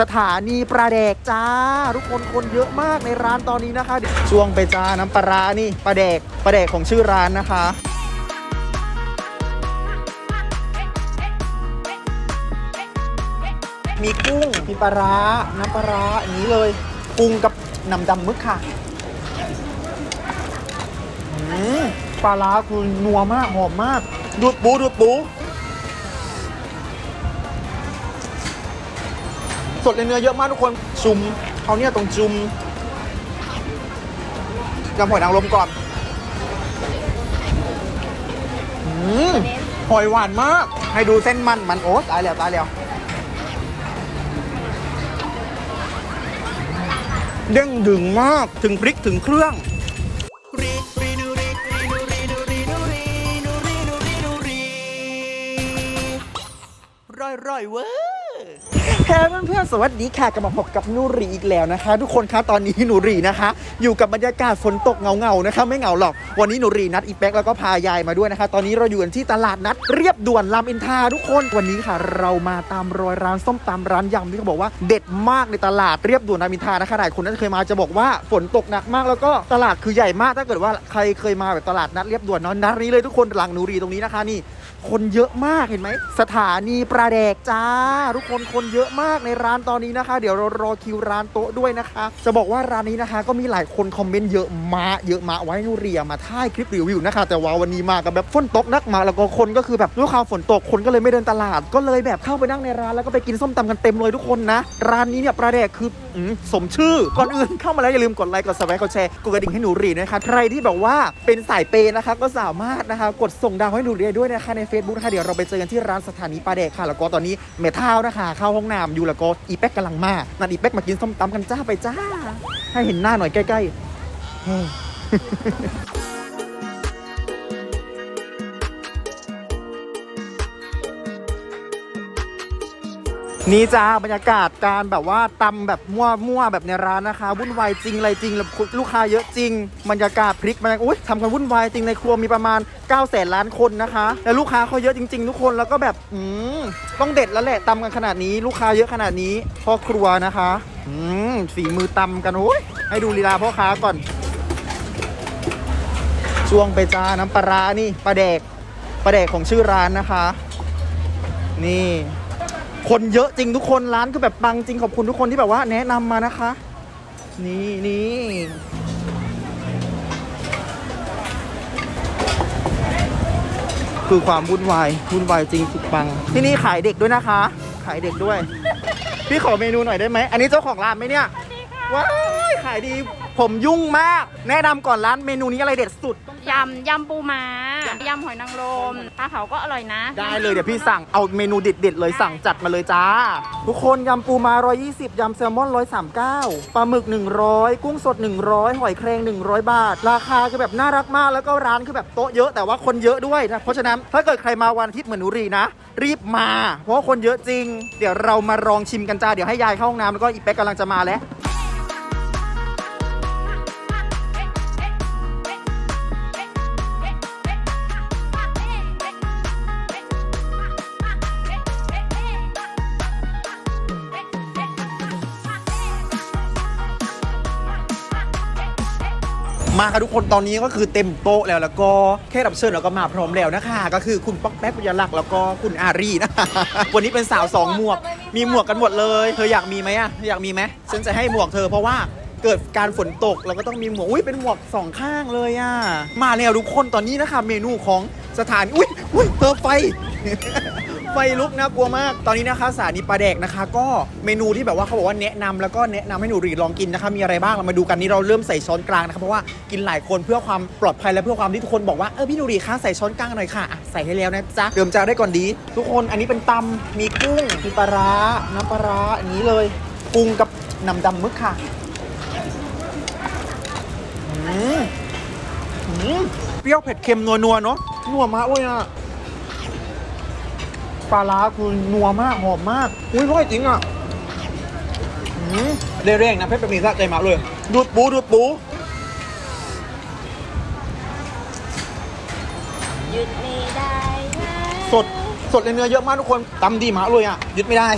สถานีปลาแดกจ้า ทุกคนคนเยอะมากในร้านตอนนี้นะคะ ช่วงไปจ้าน้ำปลาร้านี่ปลาแดกปลาแดกของชื่อร้านนะคะมีกุ้ง มีปลาร้า น้ำปลาร้าอย่างนี้เลย กุ้งกับน้ำดำมึกค่ะปลาร้าคือนัวมาก หอมมาก ดูดปู ดูดปู สดในเนื้อเยอะมากทุกคนจุ่มเขาเนี่ยตรงจุ่มยำหอยนางรมก่อนหอยหวานมาก ให้ดูเส้นมันมันโอ้ตายแล้วตายแล้วเด้งดึงมากถึงพริกถึงเครื่องร่อยร่อยเว้ย แพ้เพื่อนๆสวัสดีค่ะกลับมาพบกับนูรีอีกแล้วนะคะ ทุกคนคะตอนนี้หนูรีนะคะ อยู่กับบรรยากาศฝนตกเงาๆนะคะ ไม่เหงาหรอกวันนี้หนูรีนัดอีแป๊กแล้วก็พายายมาด้วยนะคะ ตอนนี้เราอยู่กันที่ตลาดนัดเรียบด่วนรามอินทาทุกคนวันนี้ค่ะ เรามาตามรอยร้านส้มตำร้านยำที่เขาบอกว่าเด็ดมากในตลาดเรียบด่วนรามอินทรานะคะหลายคนน่าจะเคยมาจะบอกว่าฝนตกหนักมากแล้วก็ตลาดคือใหญ่มากถ้าเกิดว่าใครเคยมาแบบตลาดนัดเรียบด่วนเนอนนัดนี้เลยทุกคนหลังหนูรีตรงนี้นะคะนี่ คนเยอะมากเห็นไหม สถานีปลาแดกจ้า ทุกคนคนเยอะมากในร้านตอนนี้นะคะ เดี๋ยวเรารอคิวร้านโต๊ะด้วยนะคะ จะบอกว่าร้านนี้นะคะ ก็มีหลายคนคอมเมนต์เยอะมา เยอะมาไว้นูเรียมาถ่ายคลิปรีวิวนะคะ แต่ว่าวันนี้มากับแบบฝนตกนักมา แล้วก็คนก็คือแบบด้วยความฝนตกคนก็เลยไม่เดินตลาด ก็เลยแบบเข้าไปนั่งในร้านแล้วก็ไปกินส้มตำกันเต็มเลยทุกคนนะ ร้านนี้เนี่ยปลาแดกคือ สมชื่อ ก่อนอื่นเข้ามาแล้ว อย่าลืมกดไลค์ กด subscribe กดแชร์ กดกระดิ่งให้หนูรีนะคะ ใครที่แบบว่าเป็นสายเปย์นะคะ ก็สามารถนะคะ กดส่งดาวให้หนูรีด้วยนะคะใน Facebook นะคะเดี๋ยวเราไปเจอกันที่ร้านสถานีปลาแดกค่ะ แล้วก็ตอนนี้เมท้าวนะคะ เข้าห้องน้ำอยู่แล้วก็อีแป๊กกำลังมานัดอีแป๊กมากินส้มตำกันจ้าไปจ้า ให้เห็นหน้าหน่อยใกล้ๆ นี่จ้าบรรยากาศการแบบว่าตำแบบมั่วมั่วแบบในร้านนะคะวุ่นวายจริงอะไรจริงแล้วลูกค้าเยอะจริงบรรยากาศพลิกมันอุ้ยทำกันวุ่นวายจริงในครัวมีประมาณ9 0 0แสนล้านคนนะคะ แล้วลูกค้าเขาเยอะจริง ๆ ทุกคนแล้วก็แบบอืมต้องเด็ดแล้วแหละตำกันขนาดนี้ ลูกค้าเยอะขนาดนี้พ่อครัวนะคะอืมฝีมือตำกันโอ้ยให้ดูลีลาพ่อค้าก่อนช่วงไปจ้าน้ำปลาร้านี่ปลาแดกปลาแดกของชื่อร้านนะคะ นี่ คนเยอะจริงทุกคนร้านคือแบบปังจริงขอบคุณทุกคนที่แบบว่าแนะนำมานะคะ นี่นี่คือความวุ่นวายวุ่นวายจริงสุดปัง ที่นี่ขายเด็กด้วยนะคะ ขายเด็กด้วย พี่ขอเมนูหน่อยได้ไหม อันนี้เจ้าของร้านไหมเนี่ยว้ายขายดี ผมยุ่งมาก แนะนำก่อนร้านเมนูนี้อะไรเด็ดสุด ยำยำปูม้ายำหอยนางรมปลาเผาก็อร่อยนะ ได้เลยเดี๋ยวพี่สั่งเอาเมนูเด็ดๆเลยสั่งจัดมาเลยจ้า ทุกคนยำปูมา 120ยำแซลมอน 139ปลาหมึก 100 กุ้งสด 100 หอยแครง 100 บาท ราคาคือแบบน่ารักมากแล้วก็ร้านคือแบบโต๊ะเยอะแต่ว่าคนเยอะด้วยนะเพราะฉะนั้นถ้าเกิดใครมาวันอาทิตย์เหมือนหนุรีนะ รีบมา เพราะว่าคนเยอะจริง เดี๋ยวเรามาลองชิมกันจ้าเดี๋ยวให้ยายเข้าห้องน้ำแล้วก็อีเป๊กกำลังจะมาแล้ว มาค่ะทุกคนตอนนี้ก็คือเต็มโต๊ะแล้วแล้วก็แค่รับเชิญเราก็มาพร้อมแล้วนะคะ ก็คือคุณป๊อกแป๊กปุญญลักษ์แล้วก็คุณอารีนะวันนี้เป็นสาวสองหมวก มีหมวกกันหมดเลยเธออยากมีไหมอะเธออยากมีไหมฉันจะให้หมวกเธอเพราะว่าเกิดการฝนตกเราก็ต้องมีหมวกอุ้ยเป็นหมวกสองข้างเลยอะมาแล้วทุกคนตอนนี้นะคะ เมนูของสถานอุ้ยอุ้ยเธอไฟ ไฟลุกนะกลัวมาก ตอนนี้นะคะสถานีปลาแดกนะคะ ก็เมนูที่แบบว่าเขาบอกว่าแนะนำแล้วก็แนะนำให้หนูรีลองกินนะคะ มีอะไรบ้างเรามาดูกันนี่เราเริ่มใส่ช้อนกลางนะคะเพราะว่ากินหลายคนเพื่อความปลอดภัยและเพื่อความที่ทุกคนบอกว่าเออพี่หนูรีคะใส่ช้อนกลางหน่อยค่ะอะใส่ให้แล้วนะจ๊ะเดิมจะได้ก่อนดี ทุกคนอันนี้เป็นตำมีกุ้งมีปลาร้าน้ำปลาร้าอันนี้เลยปรุงกับน้ำดำมึกค่ะอืมอืมเปรี้ยวเผ็ดเค็มนัวๆเนาะนัวมากเว้ยอะ ปลาร้าคือนัวมาก หอมมาก อุ้ยร่อยจริงอะอืมเร่งๆนะเพชรเป็นมีสะใจมากเลย ดูดปูดูดปูหยุดไม่ได้นะสดสดในเนื้อเยอะมากทุกคนตำดีมากเลยอะยึดไม่ได้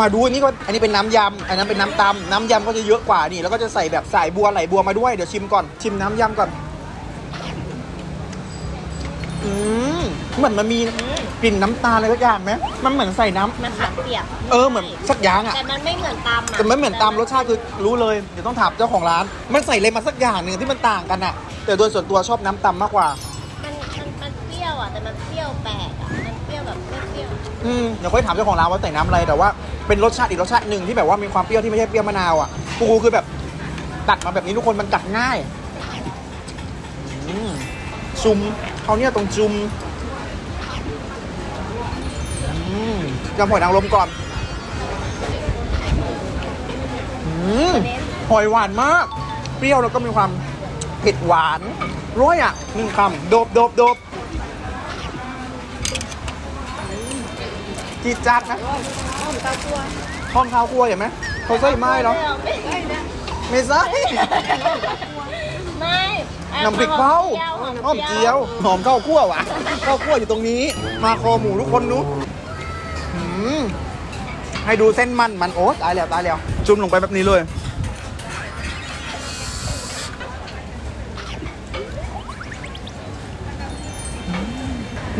มาดูอันนี้ก็อันนี้เป็นน้ำยำอันนั้นเป็นน้ำตำน้ำยำก็จะเยอะกว่านี่แล้วก็จะใส่แบบสายบัวไหลบัวมาด้วยเดี๋ยวชิมก่อนชิมน้ำยำก่อน อืมเหมือนมันมีกลิ่นน้ำตาลอะไรสักอย่างไหมมันเหมือนใส่น้ำ มันขามเปียกเออเหมือนสักอย่างอะ แต่มันไม่เหมือนตำอะแต่ไม่เหมือนตามรสชาติคือรู้เลย เดี๋ยวต้องถามเจ้าของร้าน มันใส่อะไรมาสักอย่างหนึ่งที่มันต่างกันอะแต่โดยส่วนตัวชอบน้ำตำมากกว่า มันมันมันเปรี้ยวอะแต่มันเปรี้ยวแปลกอะมันเปรี้ยวแบบไม่เปรี้ยวอืมเดี๋ยวค่อยถามเจ้าของร้านว่าใส่น้ำอะไรแต่ว่าเป็นรสชาติอีกรสชาติหนึ่งที่แบบว่ามีความเปรี้ยวที่ไม่ใช่เปรี้ยวมะนาวอะกูคือแบบตัดมาแบบนี้ทุกคนมันกัดง่ายอืม จุ่มเขาเนี่ยตรงจุ่มอืมยำหอยนางรมก่อนอืมหอยหวานมาก เปรี้ยวแล้วก็มีความเผ็ดหวานร้อยอะหนึ่งคำโดบโดบโดบจีดจัดนะห้องข้าวคั่วห้องข้าวคั่วเห็นไหมเขาใส่ไม้เหรอไม่ใช่นะไม่ใช่ไม่อะ น้ำพริกเผาหหออมมเจีเจียยววหอมข้าวคั่ววะข้าวคั่วอยู่ตรงนี้ มาคอหมูทุกคนนู้อืมให้ดูเส้นมันมันโอ้ตายแล้วตายแล้ว จุ่มลงไปแบบนี้เลย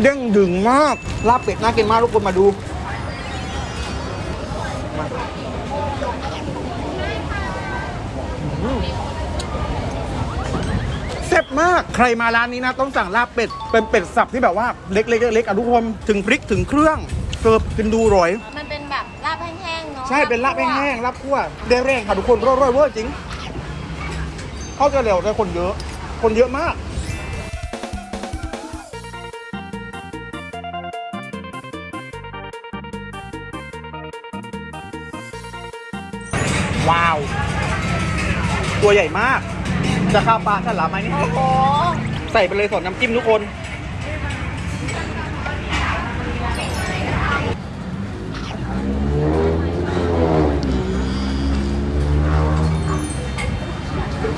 เด้งดึงมากลาบเป็ดน่ากินมากทุกคนมาดูมาอืมแซ่บมาก ใครมาร้านนี้นะ ต้องสั่งลาบเป็ด เป็นเป็ดสับที่แบบว่าเล็กๆเล็กๆอะทุกคนถึงพริกถึงเครื่องเสิร์ฟกินดูอร่อย มันเป็นแบบลาบแห้งๆเนาะใช่เป็นลาบแห้งๆลาบคั่วเดแรงค่ะทุกคนร่อยๆเวอร์จริง เข้าใจเร็วแต่คนเยอะ คนเยอะมากว้าว ตัวใหญ่มาก จะข้าวปลาฉลามไหมนี่โอ้โหใส่ไปเลยสดน้ำจิ้มทุกคน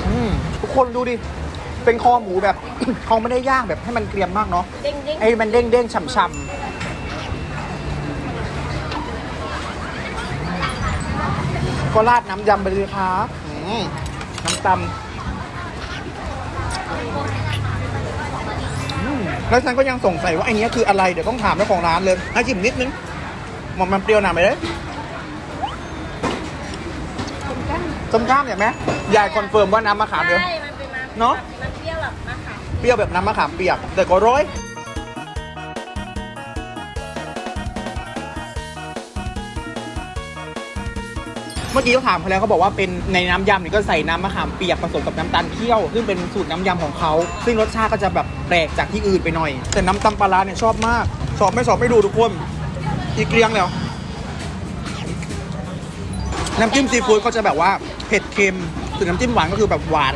อืมทุกคนดูดิ เป็นคอหมูแบบ เขาไม่ได้ย่างแบบให้มันเกรียมมากเนาะเด้งๆไอ้มันเด้งเด้งๆฉ่ำๆก็ราดน้ำยำไปเลยครับอืมน้ำตำอืม แล้วฉันก็ยังสงสัยว่าไอ้เนี้ยคืออะไร เดี๋ยวต้องถามเจ้าของร้านเลย ให้ชิมนิดนึงมันมันเปรี้ยวหนาไหมเลยส้มข้ามเห็นไหมยายคอนเฟิร์มว่าน้ำมะขามเลยใช่มันเป็นน้ำเนอะมันเปรี้ยวแบบมะขาม เปรี้ยวแบบน้ำมะขามเปียก แต่ก็ร้อย มื่อกี้เขาถามเขาแล้วเขาบอกว่าเป็นในน้ำยำนี่ก็ใส่น้ำมะขามเปียกผสมกับน้ำตาลเคี่ยว ซึ่งเป็นสูตรน้ำยำของเขาซึ่งรสชาติก็จะแบบแปลกจากที่อื่นไปหน่อย แต่น้ำตำปลาร้าเนี่ยชอบมากชอบไม่ชอบไม่ดูทุกคนอีกเรียงแล้วน้ำจิ้มซีฟู้ดเขาจะแบบว่าเผ็ดเค็มส่วนน้ำจิ้มหวานก็คือแบบหวาน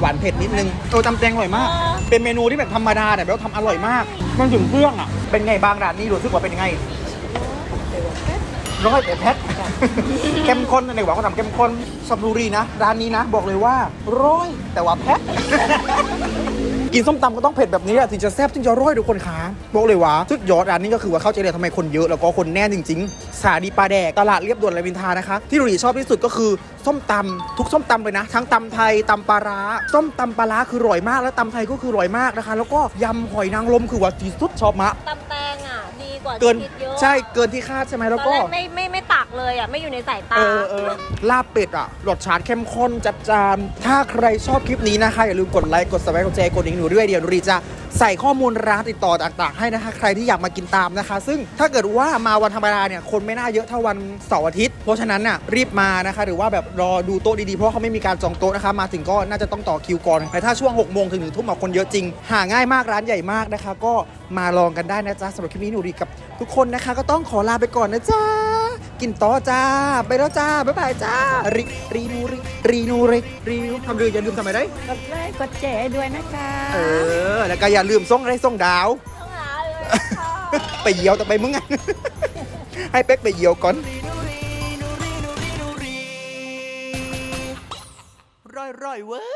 หวานเผ็ดนิดนึงโอ้ตำแตงอร่อยมาก เป็นเมนูที่แบบธรรมดาแต่แบบว่าทำอร่อยมาก มันถึงเครื่องอะ เป็นไงบางร้านนี้รู้สึกว่าเป็นไง ร้อยแต่แพทเข้มข้นในบอกเขาทำเข้มข้นสับบุรีนะร้านนี้นะ บอกเลยว่าร้อยแต่ว่าแพทกินส้มตำก็ต้องเผ็ดแบบนี้แหละถึงจะแซ่บถึงจะอร่อยทุกคนขาบอกเลยว่าสุดยอดร้านนี้ก็คือว่าเข้าใจเลยทำไมคนเยอะแล้วก็คนแน่นจริง ๆ สาดีปลาแดกตลาดเรียบด่วนรามอินทรานะคะ ที่หนูดีชอบที่สุดก็คือส้มตำทุกส้มตำเลยนะ ทั้งตำไทยตำปลาร้าส้มตำปลาร้าคืออร่อยมาก แล้วตำไทยก็คืออร่อยมากนะคะ แล้วก็ยำหอยนางรมคือว่าที่สุดชอบมากตำแตงอะดี กว่าเกินที่คิดเยอะใช่เกินที่คาดใช่ไหมตแล้อวนก็ แรกไม่ไม่ไม่ตัก เลยอะ ไม่อยู่ในสายตา เออเออลาบเป็ดอะรสชาติเข้มข้นจัดจานถ้าใครชอบคลิปนี้นะคะ อย่าลืมกดไลค์ กด subscribe กดแชร์กดดิ่งหนูด้วยเดี๋ยวหนูรีจะใส่ข้อมูลร้านติดต่อต่างๆ ให้นะคะ ใครที่อยากมากินตามนะคะ ซึ่งถ้าเกิดว่ามาวันธรรมดาเนี่ยคนไม่น่าเยอะเท่าวันเสาร์อาทิตย์ เพราะฉะนั้นน่ะรีบมานะคะ หรือว่าแบบรอดูโต๊ะดีๆ เพราะเขาไม่มีการจองโต๊ะนะคะ มาถึงก็น่าจะต้องต่อคิวก่อนแต่ถ้าช่วง6โมงถึง1ทุ่มคนเยอะจริง หาง่ายมากร้านใหญ่มากนะคะ ก็มาลองกันได้นะจ๊ะสำหรับคลิปนี้หนูรีกับทุกคนนะคะ ก็ต้องขอลาไปก่อนนะจ๊ะ กินต่อจ้า ไปแล้วจ้า บ๊ายบายจ้ารีรีนูรีรีนูรีรีนูทำเรืออย่าลืมทำไมได้ กดไลค์กดแชร์ด้วยนะคะเออ แล้วก็อย่าลืมส่งอะไรส่งดาว ต้องหาเลยค่ะ ไปเยี่ยวแต่ไปมึงไงให้เป๊กไปเยี่ยวก่อน ร่อยร่อยๆเว้ย